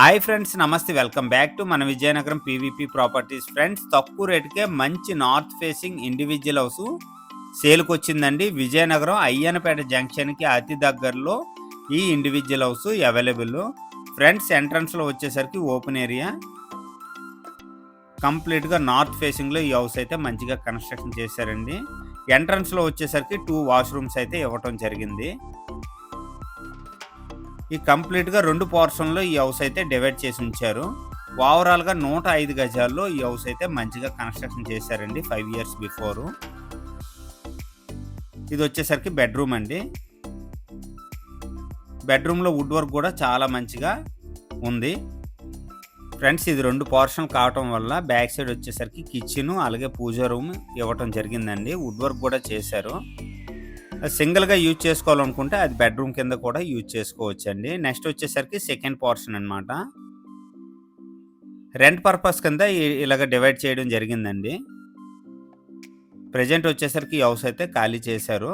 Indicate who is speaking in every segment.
Speaker 1: Hi friends namaste welcome back to మన Vizianagaram PVP properties friends తక్కువ రేటుకే మంచి నార్త్ ఫేసింగ్ ఇండివిజువల్ హౌస్ సేల్కి వచ్చిందండి విజయనగరం అయ్యనపేట జంక్షన్కి అతి దగ్గరలో ఈ ఇండివిజువల్ హౌస్ అవైలబుల్ ఫ్రెండ్స్ ఎంట్రన్స్లో వచ్చేసరికి ఓపెన్ ఏరియా కంప్లీట్గా నార్త్ ఫేసింగ్లో ఈ హౌస్ అయితే మంచిగా కన్స్ట్రక్షన్ చేశారండి. ఎంట్రన్స్లో వచ్చేసరికి టూ వాష్రూమ్స్ అయితే ఇవ్వటం జరిగింది. ఈ కంప్లీట్గా రెండు పోర్షన్లో ఈ హౌస్ అయితే డివైడ్ చేసి ఉంచారు. ఓవరాల్గా నూట ఐదు గజాల్లో ఈ హౌస్ అయితే మంచిగా కన్స్ట్రక్షన్ చేశారండి ఫైవ్ ఇయర్స్ బిఫోరు. ఇది వచ్చేసరికి బెడ్రూమ్ అండి. బెడ్రూమ్లో వుడ్ వర్క్ కూడా చాలా మంచిగా ఉంది. ఫ్రెండ్స్ ఇది రెండు పోర్షన్ కావటం వల్ల బ్యాక్ సైడ్ వచ్చేసరికి కిచెన్ అలాగే పూజ రూమ్ ఇవ్వటం జరిగిందండి. వుడ్ వర్క్ కూడా చేశారు. సింగిల్గా యూజ్ చేసుకోవాలనుకుంటే అది బెడ్రూమ్ కింద కూడా యూజ్ చేసుకోవచ్చు అండి నెక్స్ట్ వచ్చేసరికి సెకండ్ పోర్షన్ అనమాట రెంట్ పర్పస్ కింద ఇలాగ డివైడ్ చేయడం జరిగిందండి. ప్రజెంట్ వచ్చేసరికి ఈ హౌస్ అయితే ఖాళీ చేశారు.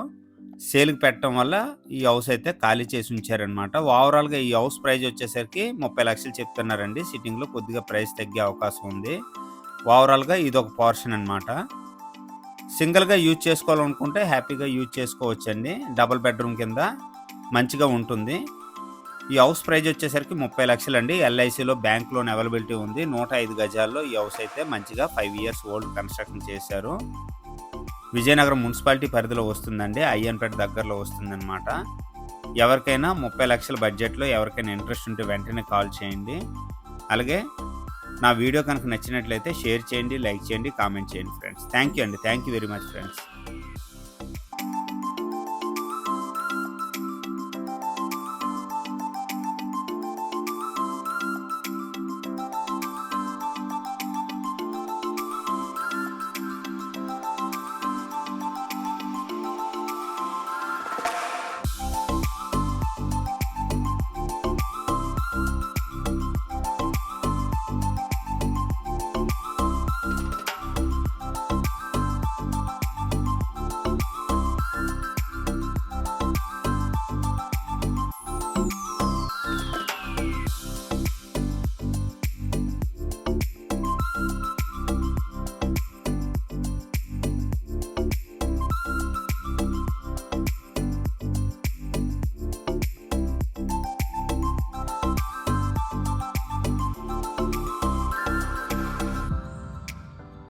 Speaker 1: సేల్కి పెట్టడం వల్ల ఈ హౌస్ అయితే ఖాళీ చేసి ఉంచారనమాట ఓవరాల్గా ఈ హౌస్ ప్రైస్ వచ్చేసరికి ముప్పై లక్షలు చెప్తున్నారండి. సిట్టింగ్లో కొద్దిగా ప్రైస్ తగ్గే అవకాశం ఉంది. ఓవరాల్గా ఇది ఒక పోర్షన్ అనమాట సింగిల్గా యూజ్ చేసుకోవాలనుకుంటే హ్యాపీగా యూజ్ చేసుకోవచ్చండి. డబుల్ బెడ్రూమ్ కింద మంచిగా ఉంటుంది. ఈ హౌస్ ప్రైజ్ వచ్చేసరికి ముప్పై లక్షలు అండి ఎల్ఐసిలో బ్యాంక్ లోన్ అవైలబిలిటీ ఉంది. నూట ఐదు గజాల్లో ఈ హౌస్ అయితే మంచిగా ఫైవ్ ఇయర్స్ ఓల్డ్ కన్స్ట్రక్షన్ చేశారు. విజయనగరం మున్సిపాలిటీ పరిధిలో వస్తుందండి. అయ్యన్పేట దగ్గరలో వస్తుందన్నమాట. ఎవరికైనా ముప్పై లక్షల బడ్జెట్లో ఎవరికైనా ఇంట్రెస్ట్ ఉంటే వెంటనే కాల్ చేయండి. అలాగే నా వీడియో కనుక నచ్చినట్లయితే షేర్ చేయండి లైక్ చేయండి కామెంట్ చేయండి ఫ్రెండ్స్. థ్యాంక్ యూ అండి. Thank you very much friends